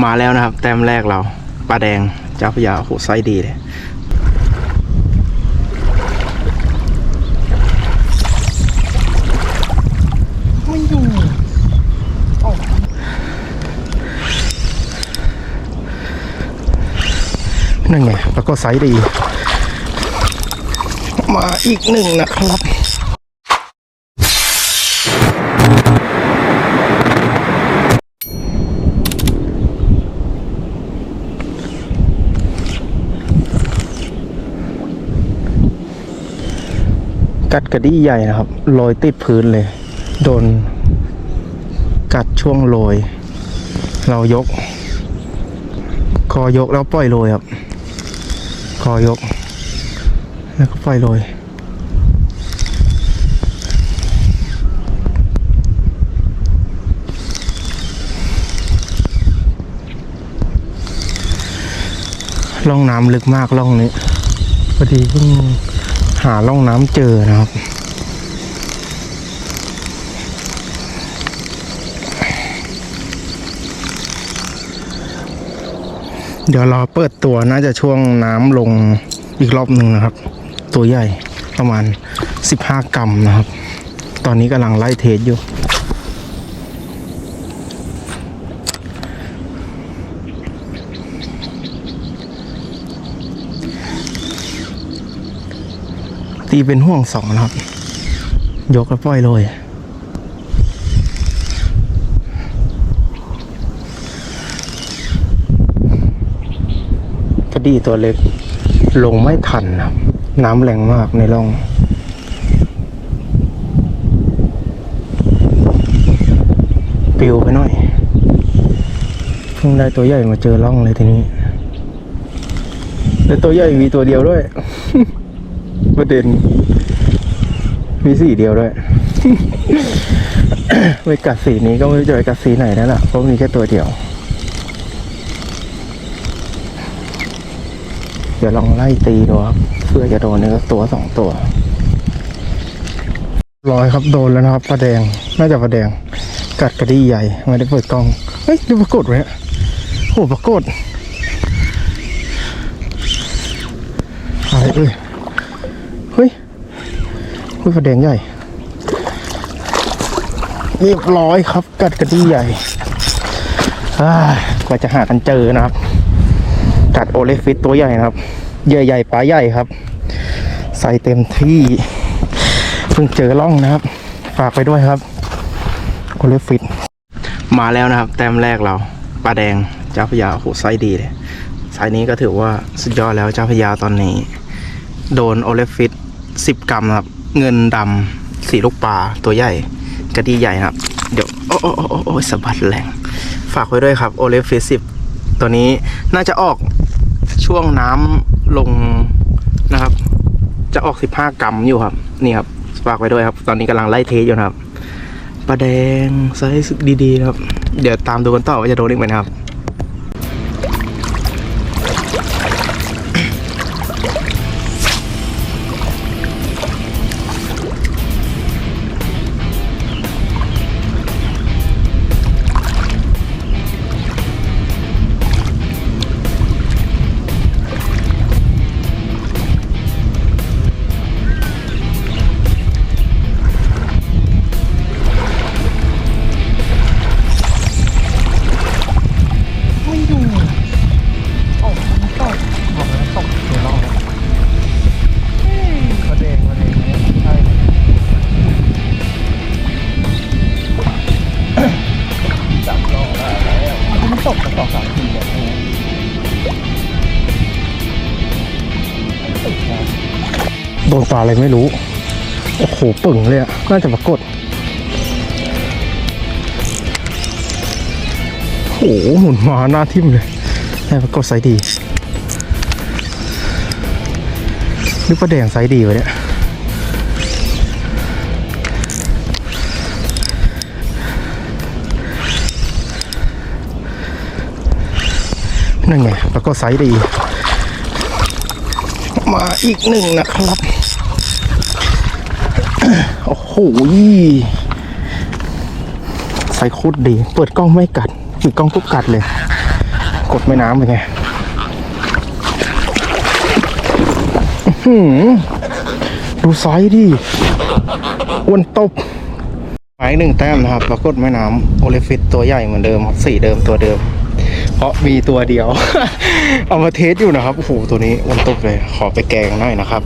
มาแล้วนะครับ แต้มแรกเราปลาแดงเจ้าพยาโอ้โหไซส์ดีเลยนั่นไงแล้วก็ไซส์ดี มาอีกหนึ่งนะครับ กัดกระดี้ใหญ่นะครับโรยติดพื้นเลย โดน กัดช่วงโรย เรายก คอยกแล้วปล่อยโรยครับ คอยก แล้วก็ปล่อยโรยล่องน้ำลึกมากล่องนี้พอดีเพิ่ง หาล่องน้ำเจอนะครับ เดี๋ยวรอเปิดตัวน่าจะช่วงน้ำลงอีกรอบหนึ่งนะครับ ตัวใหญ่ประมาณ 15 กรัมนะครับ ตอนนี้กำลังไล่เทสอยู่ ตีเป็นห่วงสองนะครับ ยกแล้วปล่อยเลยกระดีตัวเล็ก ลงไม่ทันนะครับ น้ำแรงมากในร่องปิวไปหน่อยเพิ่งได้ตัวใหญ่มาเจอร่องเลยทีนี้ แล้วตัวใหญ่มีตัวเดียวด้วย ประเด็น มีสีเดียวด้วย ไปกัดสีนี้ก็ไม่รู้จะไปกัดสีไหนแล้วล่ะ เพราะมีแค่ตัวเดียว เดี๋ยวลองไล่ตีดูครับ เพื่อจะโดนเนื้อตัวสองตัว ร้อยครับโดนแล้วนะครับปลาแดง น่าจะปลาแดง กัดกระดี่ใหญ่ ไม่ได้เปิดกล้อง เฮ้ยดูปรากฏไว้อะโอ้ปรากฏอะไรเอ้ย เฮ้ยปลาแดงใหญ่ เรียบร้อยครับ กัดกระดี่ใหญ่กว่าจะหากันเจอนะครับ กัดโอเลฟิตตัวใหญ่นะครับใหญ่ๆปลาใหญ่ครับ ใส่เต็มที่เพิ่งเจอล่องนะครับ ฝากไปด้วยครับโอเลฟิตมาแล้วนะครับ แต้มแรกเราปลาแดงเจ้าพยาโอ้โหไซส์ดีเลยไซส์นี้ก็ถือว่าสุดยอดแล้วเจ้าพยาตอนนี้ โดนโอเลฟิตสิบกรัมครับ เงินดำสีลูกปลาตัวใหญ่กระดีใหญ่ครับ เดี๋ยว โอ้โอ้โอ้โอ้สะบัดแรง ฝากไว้ด้วยครับโอเลฟิสิบตัวนี้น่าจะออกช่วงน้ำลงนะครับ จะออก 15 กรัมอยู่ครับ นี่ครับ ฝากไว้ด้วยครับ ตอนนี้กำลังไล่เทสอยู่นะครับปลาแดงไซส์ดีๆครับ เดี๋ยวตามดูกันต่อว่าจะโดนอีกไหมนะครับ สองสามทีแบบนี้โดนปลาอะไรไม่รู้ โอ้โหปึ่งเลยอะน่าจะปรากฏโอ้โหหมุนมาหน้าทิ่มเลยแต่ปรากฏไซส์ดีนึกว่าแดงไซส์ดีวะเนี่ย นั่นไง แล้วก็ไซส์ดี มาอีกหนึ่งนะครับ โอ้โหไซส์โคตรดี เปิดกล้องไม่กัดปิดกล้องปุ๊บกัดเลย กดแม่น้ำเป็นไงดูไซส์ดิอ้วนตบหมายหนึ่งแต้มนะครับ ปรากฏแม่น้ำโอเลฟิตตัวใหญ่เหมือนเดิมครับสีเดิมตัวเดิม ราะมีตัวเดียว เอามาเทสอยู่นะครับโอ้โหตัวนี้วันตกเลย ขอไปแกงหน่อยนะครับ